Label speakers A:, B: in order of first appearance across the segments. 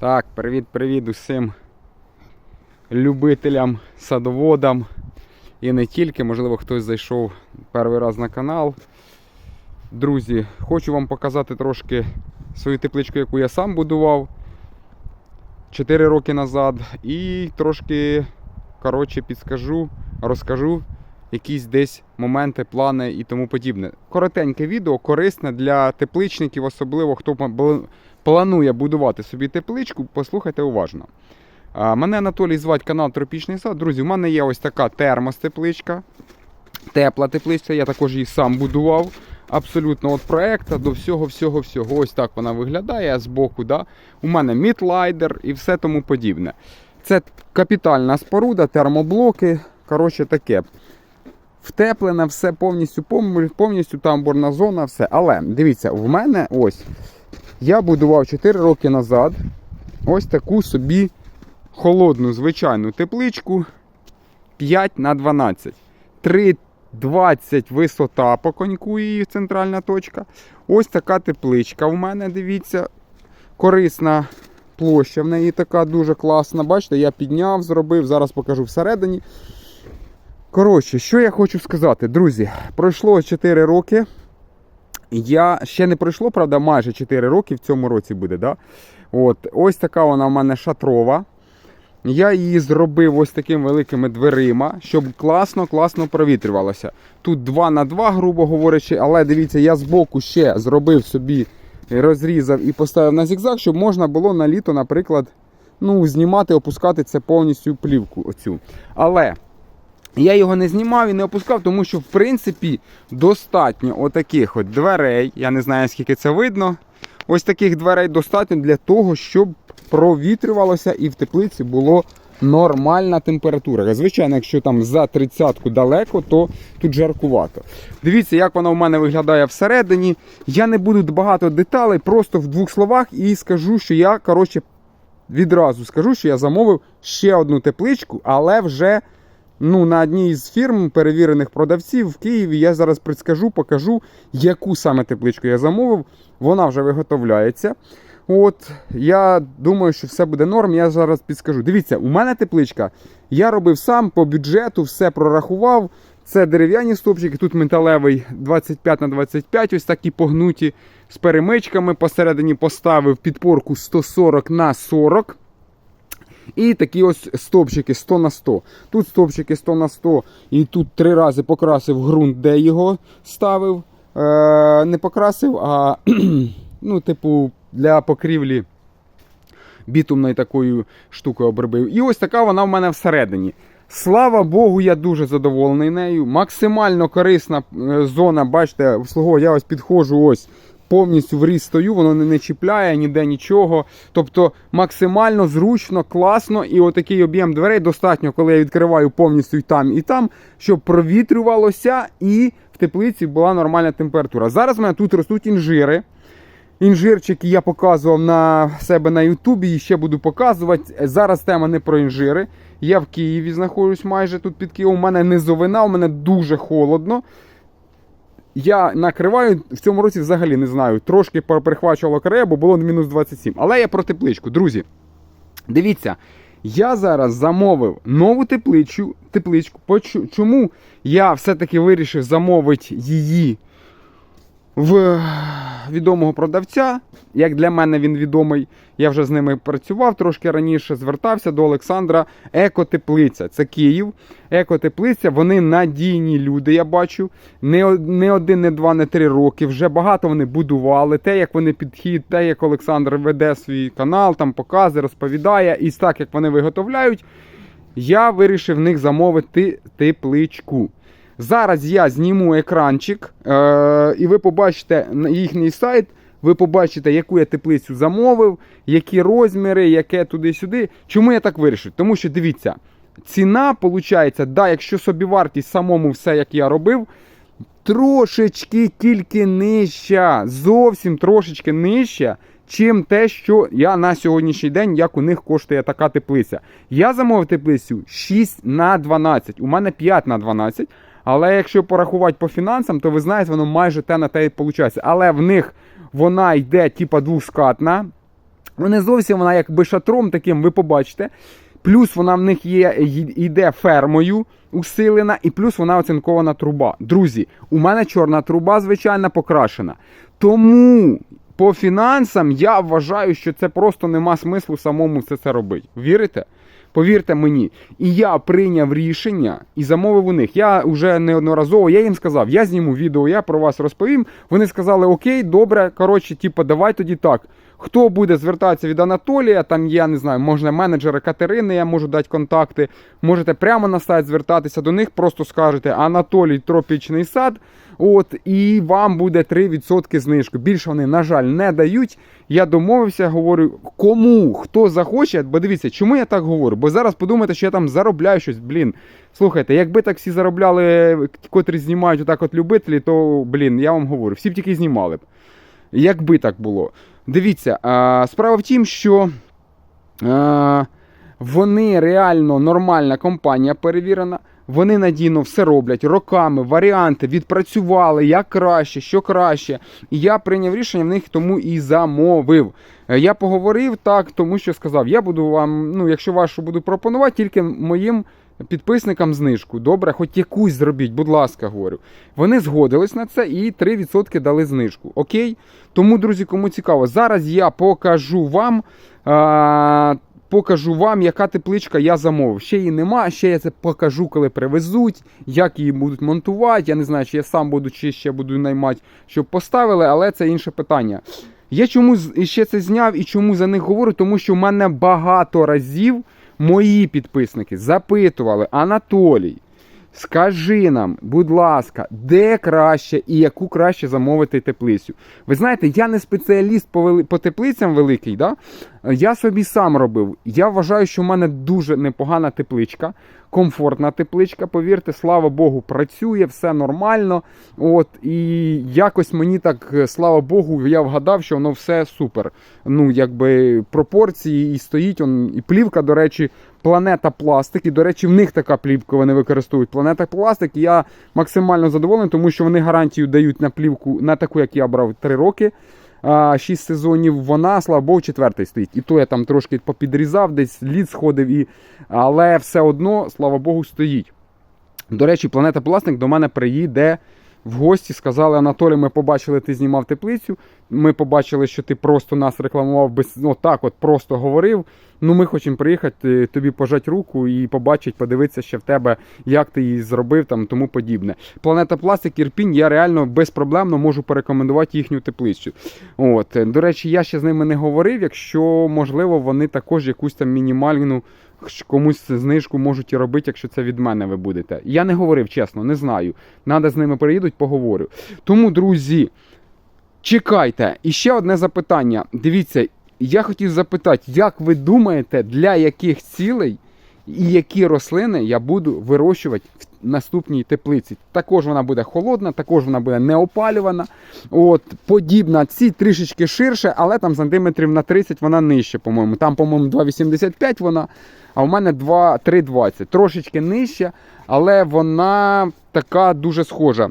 A: Так, привіт-привіт усім любителям, садоводам. І не тільки, можливо, хтось зайшов перший раз на канал. Друзі, хочу вам показати трошки свою тепличку, яку я сам будував 4 роки назад. І трошки, коротше, підскажу, розкажу якісь десь моменти, плани і тому подібне. Коротеньке відео, корисне для тепличників, особливо хто планує будувати собі тепличку, послухайте уважно. Мене Анатолій звати канал Тропічний сад. Друзі, у мене є ось така термостепличка. Тепла теплиця, я також її сам будував. Абсолютно від проекту до всього, всього, всього. Ось так вона виглядає з боку. Да? У мене мітлайдер і все тому подібне. Це капітальна споруда, термоблоки. Коротше таке. Втеплене все повністю, повністю тамбурна зона, все. Але дивіться, в мене ось. Я будував 4 роки назад ось таку собі холодну звичайну тепличку 5 на 12. 3,20 висота по коньку її центральна точка. Ось така тепличка в мене, дивіться. Корисна площа в неї така дуже класна. Бачите, я підняв, зробив, зараз покажу всередині. Коротше, що я хочу сказати, друзі, пройшло 4 роки. Я ще не пройшло, правда, майже 4 роки в цьому році буде. Да? От, ось така вона в мене шатрова. Я її зробив ось такими великими дверима, щоб класно-класно провітрювалося. Тут 2 на 2, грубо говорячи, але дивіться, я збоку ще зробив собі, розрізав і поставив на зігзаг, щоб можна було на літо, наприклад, ну, знімати, опускати це повністю плівку. Оцю. Але я його не знімав і не опускав, тому що в принципі достатньо отаких от дверей. Я не знаю, скільки це видно. Ось таких дверей достатньо для того, щоб провітрювалося і в теплиці було нормальна температура. Звичайно, якщо там за 30-ку далеко, то тут жаркувато. Дивіться, як вона у мене виглядає всередині. Я не буду багато деталей, просто в двох словах і скажу, що я, коротше, відразу скажу, що я замовив ще одну тепличку, але вже ну, на одній з фірм перевірених продавців в Києві. Я зараз предскажу, покажу, яку саме тепличку я замовив. Вона вже виготовляється. От, я думаю, що все буде норм. Я зараз підскажу. Дивіться, у мене тепличка. Я робив сам по бюджету, все прорахував. Це дерев'яні стовпчики, тут металевий 25 на 25, ось такі погнуті з перемичками. Посередині поставив підпорку 140 на 40. І такі ось стовпчики 100 на 100. Тут стовпчики 100 на 100. І тут три рази покрасив ґрунт, де його ставив. Е, Не покрасив, а ну, типу, для покрівлі бітумною такою штукою обробив. І ось така вона в мене всередині. Слава Богу, я дуже задоволений нею. Максимально корисна е, зона, бачите, я ось підходжу ось. Повністю в різ стою, воно не, не чіпляє ніде нічого. Тобто максимально зручно, класно, і отакий об'єм дверей достатньо, коли я відкриваю повністю і там, і там, щоб провітрювалося і в теплиці була нормальна температура. Зараз в мене тут ростуть інжири. Інжирчики я показував на себе на Ютубі і ще буду показувати. Зараз тема не про інжири. Я в Києві знаходжусь майже тут під Києвом. У мене низовина, у мене дуже холодно. Я накриваю в цьому році взагалі не знаю. Трошки перехвачувало крає, бо було мінус 27. Але я про тепличку. Друзі, дивіться, я зараз замовив нову тепличку. тепличку. Чому я все-таки вирішив замовити її в відомого продавця. Як для мене він відомий, я вже з ними працював трошки раніше, звертався до Олександра. Екотеплиця. Це Київ. Екотеплиця, вони надійні люди, я бачу. Не, не один, не два, не три роки. Вже багато вони будували. Те, як вони підхід, те, як Олександр веде свій канал, там показує, розповідає. І так як вони виготовляють, я вирішив в них замовити тепличку. Зараз я зніму екранчик, е- і ви побачите їхній сайт. Ви побачите, яку я теплицю замовив, які розміри, яке туди-сюди. Чому я так вирішив? Тому що дивіться, ціна, виходить, да, якщо собівартість самому все, як я робив, трошечки тільки нижча, зовсім трошечки нижча, чим те, що я на сьогоднішній день, як у них коштує така теплиця. Я замовив теплицю 6 на 12, у мене 5 на 12. Але якщо порахувати по фінансам, то ви знаєте, воно майже те на те виходить. Але в них вона йде типа двускатна. Вони зовсім вона якби шатром таким, ви побачите. Плюс вона в них є, йде фермою усилена, і плюс вона оцинкована труба. Друзі, у мене чорна труба, звичайно, покрашена. Тому по фінансам я вважаю, що це просто нема смислу самому все це робити. Вірите? Повірте мені, і я прийняв рішення і замовив у них. Я вже неодноразово я їм сказав, я зніму відео, я про вас розповім. Вони сказали: Окей, добре, коротше, типу, давай тоді так. Хто буде звертатися від Анатолія, там я не знаю, можна менеджера Катерини, я можу дати контакти. Можете прямо на сайт звертатися до них, просто скажете Анатолій Тропічний сад. От, і вам буде 3% знижки. Більше вони, на жаль, не дають. Я домовився, говорю, кому хто захоче, бо дивіться, чому я так говорю? Бо зараз подумайте, що я там заробляю щось. Блін. Слухайте, якби так всі заробляли, котрі знімають отак от любителі, то блін, я вам говорю, всі б тільки знімали б. Якби так було. Дивіться, справа в тім, що вони реально нормальна компанія перевірена. Вони надійно все роблять роками, варіанти відпрацювали, як краще, що краще. І я прийняв рішення в них тому і замовив. Е, Я поговорив так, тому що сказав: я буду вам, ну, якщо вашу буду пропонувати, тільки моїм підписникам знижку. Добре, хоч якусь зробіть, будь ласка, говорю. Вони згодились на це і 3% дали знижку. Окей? Тому, друзі, кому цікаво, зараз я покажу вам. А, Покажу вам, яка тепличка я замовив. Ще її нема, ще я це покажу, коли привезуть, як її будуть монтувати. Я не знаю, чи я сам буду, чи ще буду наймати, щоб поставили, але це інше питання. Я чому ще це зняв і чому за них говорю? Тому що в мене багато разів мої підписники запитували Анатолій. Скажи нам, будь ласка, де краще і яку краще замовити теплицю? Ви знаєте, я не спеціаліст по, по теплицям великий, да? Я собі сам робив. Я вважаю, що в мене дуже непогана тепличка, комфортна тепличка. Повірте, слава Богу, працює, все нормально. От, і якось мені так, е, слава Богу, я вгадав, що воно все супер. Ну, якби пропорції і стоїть, он, і плівка, до речі, Планета пластик. І, до речі, в них така плівка вони використовують. Планета пластик. Я максимально задоволений, тому що вони гарантію дають на плівку, на таку, як я брав, 3 роки. 6 сезонів вона, слава Богу, четвертий стоїть. І то я там трошки попідрізав, десь лід сходив, і... але все одно, слава Богу, стоїть. До речі, планета Пластик до мене приїде в гості. Сказали, Анатолій, ми побачили, ти знімав теплицю. Ми побачили, що ти просто нас рекламував без ну, так, от просто говорив. Ну, ми хочемо приїхати, тобі пожати руку і побачити, подивитися ще в тебе, як ти її зробив, там тому подібне. Планета Пластик Ірпінь, я реально безпроблемно можу порекомендувати їхню теплицю. От, до речі, я ще з ними не говорив. Якщо можливо, вони також якусь там мінімальну комусь знижку можуть і робити, якщо це від мене ви будете. Я не говорив, чесно, не знаю. Надо з ними приїдуть, поговорю. Тому, друзі, чекайте. І ще одне запитання. Дивіться, я хотів запитати, як ви думаєте, для яких цілей і які рослини я буду вирощувати в наступній теплиці? Також вона буде холодна, також вона буде неопалювана. От, подібна, ці трішечки ширше, але там сантиметрів на 30 вона нижче, по-моєму. Там, по-моєму, 2,85 вона, а в мене 2, 3,20. Трошечки нижче, але вона така дуже схожа.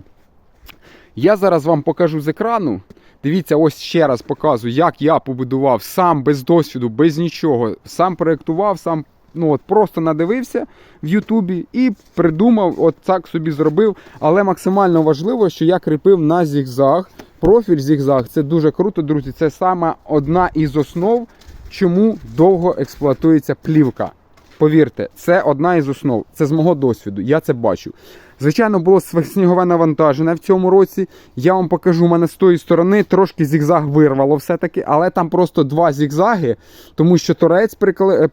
A: Я зараз вам покажу з екрану. Дивіться, ось ще раз показую, як я побудував сам без досвіду, без нічого. Сам проєктував, сам ну от просто надивився в Ютубі і придумав, от так собі зробив. Але максимально важливо, що я кріпив на зігзаг. Профіль зігзаг це дуже круто, друзі. Це саме одна із основ, чому довго експлуатується плівка. Повірте, це одна із основ. Це з мого досвіду. Я це бачу. Звичайно, було снігове навантаження в цьому році. Я вам покажу, мене з тої сторони трошки зігзаг вирвало все-таки, але там просто два зігзаги, тому що торець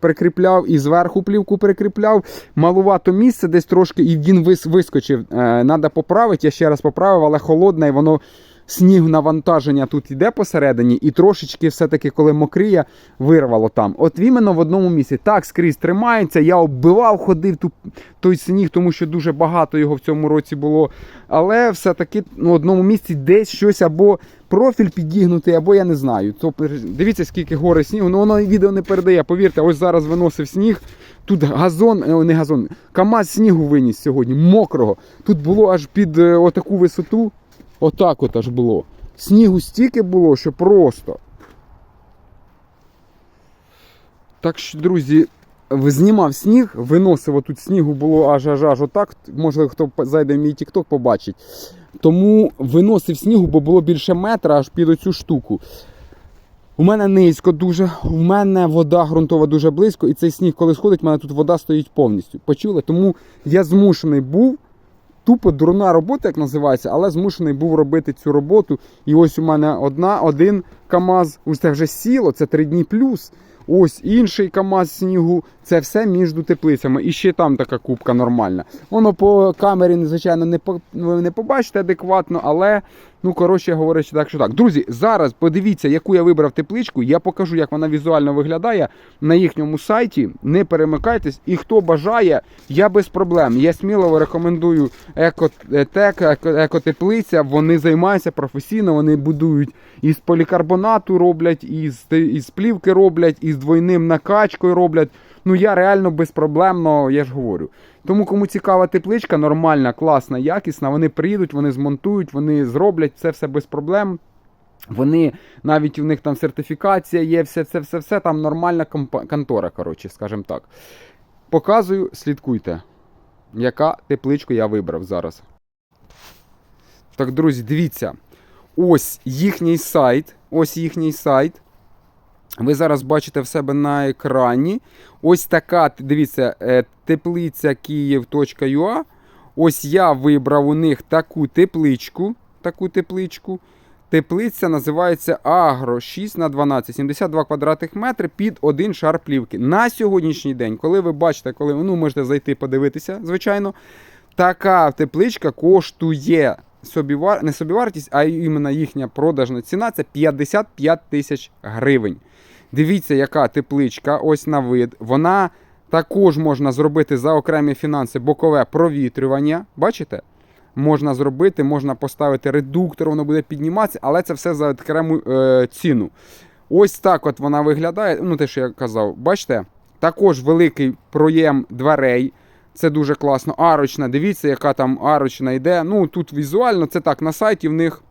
A: прикріпляв і зверху плівку прикріпляв. Малувато місце десь трошки, і він вис- вискочив. Е, Надо поправити, я ще раз поправив, але холодне, і воно. Сніг навантаження тут йде посередині, і трошечки все-таки, коли мокріє, вирвало там. От іменно в одному місці. Так, скрізь тримається. Я оббивав, ходив ту, той сніг, тому що дуже багато його в цьому році було. Але все-таки ну, в одному місці десь щось або профіль підігнутий, або я не знаю. Тобто, дивіться, скільки гори снігу. Ну воно відео не передає. Повірте, ось зараз виносив сніг. Тут газон, е, не газон, КАМАЗ снігу виніс сьогодні, мокрого. Тут було аж під е, отаку висоту. Отак от аж було. Снігу стільки було, що просто. Так що, друзі, знімав сніг, виносив отут снігу було аж аж аж отак. Можливо, хто зайде в мій TikTok, побачить. Тому виносив снігу, бо було більше метра аж під оцю штуку. У мене низько дуже, у мене вода ґрунтова дуже близько, і цей сніг, коли сходить, у мене тут вода стоїть повністю. Почули? Тому я змушений був. Тупо дурна робота, як називається, але змушений був робити цю роботу. І ось у мене одна, один КАМАЗ, ось це вже сіло, це три дні плюс. Ось інший КАМАЗ снігу, це все між теплицями. І ще там така кубка нормальна. Воно по камері, звичайно, не, по, не побачите адекватно, але, ну, коротше говорячи, так що так. Друзі, зараз подивіться, яку я вибрав тепличку. Я покажу, як вона візуально виглядає на їхньому сайті. Не перемикайтесь. І хто бажає, я без проблем. Я сміливо рекомендую екотек, еко- екотеплиця. Вони займаються професійно, вони будують із полікарбонату роблять, із, із плівки роблять, із двойним накачкою роблять. Ну я реально безпроблемно, я ж говорю. Тому кому цікава тепличка, нормальна, класна, якісна, вони приїдуть, вони змонтують, вони зроблять це все без проблем. Вони навіть у них там сертифікація є, все, все, все, все там нормальна контора, коротше, скажімо так. Показую, слідкуйте, яка тепличку я вибрав зараз. Так, друзі, дивіться. Ось їхній сайт. Ось їхній сайт. Ви зараз бачите в себе на екрані. Ось така, дивіться, е, теплиця Київ.ua. Ось я вибрав у них таку тепличку. Таку тепличку. Теплиця називається Агро 6 на 12, 72 квадратних метри під один шар плівки. На сьогоднішній день, коли ви бачите, коли ну, можете зайти подивитися, звичайно, така тепличка коштує собівар... не собівартість, а іменно їхня продажна ціна це 55 тисяч гривень. Дивіться, яка тепличка, ось на вид. Вона також можна зробити за окремі фінанси бокове провітрювання. Бачите? Можна зробити, можна поставити редуктор, воно буде підніматися, але це все за окрему е, ціну. Ось так от вона виглядає. Ну, те, що я казав, бачите? Також великий проєм дверей. Це дуже класно. Арочна, дивіться, яка там арочна йде. Ну, тут візуально, це так, на сайті в них.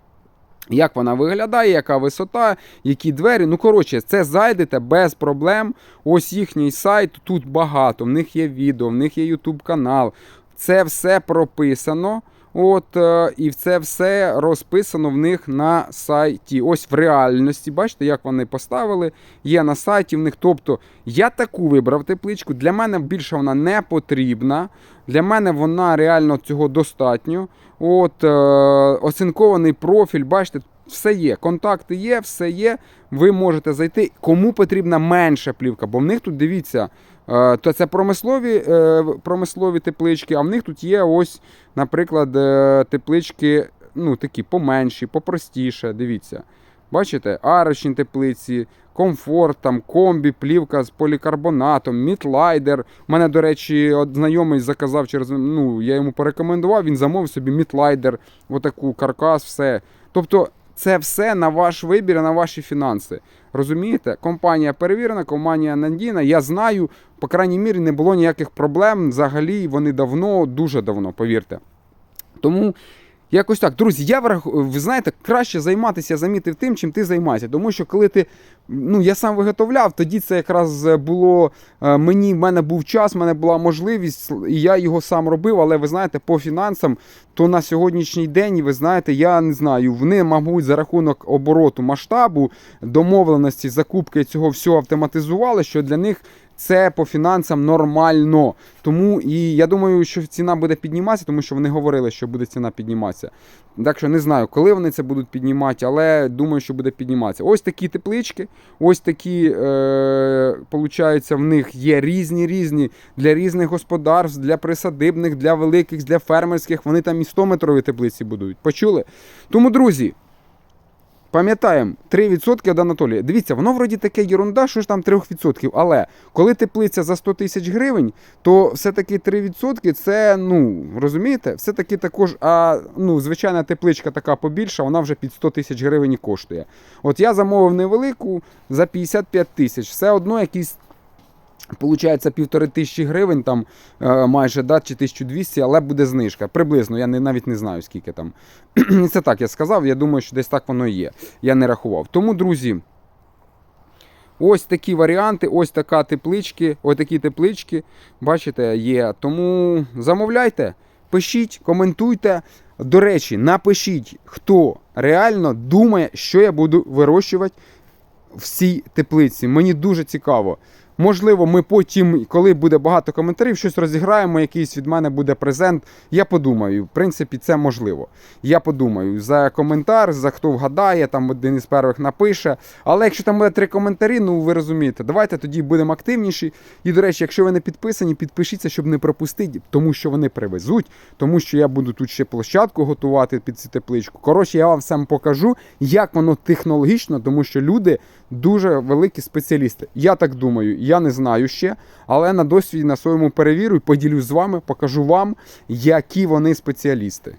A: Як вона виглядає, яка висота, які двері. Ну, коротше, це зайдете без проблем. Ось їхній сайт, тут багато. В них є відео, в них є YouTube канал. Це все прописано. От, е, і це все розписано в них на сайті. Ось в реальності. Бачите, як вони поставили. Є на сайті в них. Тобто, я таку вибрав тепличку. Для мене більше вона не потрібна. Для мене вона реально цього достатньо. От, е, оцинкований профіль, бачите, все є. Контакти є, все є. Ви можете зайти. Кому потрібна менша плівка, бо в них тут дивіться. Е, То це промислові, е, промислові теплички, а в них тут є ось, наприклад, е, теплички ну, такі поменші, попростіше. Дивіться. Бачите, арочні теплиці, комфорт, там, комбі, плівка з полікарбонатом, мітлайдер. У мене, до речі, знайомий заказав через. Ну, я йому порекомендував, він замовив собі мітлайдер, отаку каркас, все. Тобто, це все на ваш вибір, на ваші фінанси. Розумієте? Компанія перевірена, компанія надійна. Я знаю, по крайній мірі, не було ніяких проблем. Взагалі вони давно, дуже давно, повірте. Тому якось так, друзі, я ви знаєте, краще займатися, замітив тим, чим ти займаєшся. Тому що коли ти, ну я сам виготовляв, тоді це якраз було е, мені, в мене був час, в мене була можливість, і я його сам робив. Але ви знаєте, по фінансам, то на сьогоднішній день, ви знаєте, я не знаю, вони, мабуть, за рахунок обороту масштабу, домовленості, закупки цього всього автоматизували, що для них. Це по фінансам нормально. Тому і я думаю, що ціна буде підніматися, тому що вони говорили, що буде ціна підніматися. Так що не знаю, коли вони це будуть піднімати, але думаю, що буде підніматися. Ось такі теплички, ось такі, е, в них є різні різні для різних господарств, для присадибних, для великих, для фермерських. Вони там і 100-метрові теплиці будують. Почули? Тому, друзі. Пам'ятаємо, 3% від Анатолія. Дивіться, воно вроді таке єрунда, що ж там 3%. Але коли теплиця за 100 тисяч гривень, то все-таки 3% це, ну, розумієте, все-таки також, а ну, звичайна тепличка така побільша, вона вже під 100 тисяч гривень коштує. От я замовив невелику за 55 тисяч. Все одно якісь. Получається півтори тисячі гривень, там е, майже да, чи 1200, але буде знижка. Приблизно, я не, навіть не знаю, скільки там. Це так я сказав, я думаю, що десь так воно і є. Я не рахував. Тому, друзі, Ось такі варіанти, ось така теплички, ось такі теплички, бачите, є. Тому замовляйте, пишіть, коментуйте. До речі, напишіть, хто реально думає, що я буду вирощувати в цій теплиці. Мені дуже цікаво. Можливо, ми потім, коли буде багато коментарів, щось розіграємо, якийсь від мене буде презент. Я подумаю. В принципі, це можливо. Я подумаю за коментар, за хто вгадає, там один із перших напише. Але якщо там буде три коментарі, ну ви розумієте, давайте тоді будемо активніші. І, до речі, якщо ви не підписані, підпишіться, щоб не пропустити, тому що вони привезуть, тому що я буду тут ще площадку готувати під цю тепличку. Коротше, я вам сам покажу, як воно технологічно, тому що люди дуже великі спеціалісти. Я так думаю, я не знаю ще, але на досвіді на своєму перевірю і поділюсь з вами, покажу вам, які вони спеціалісти.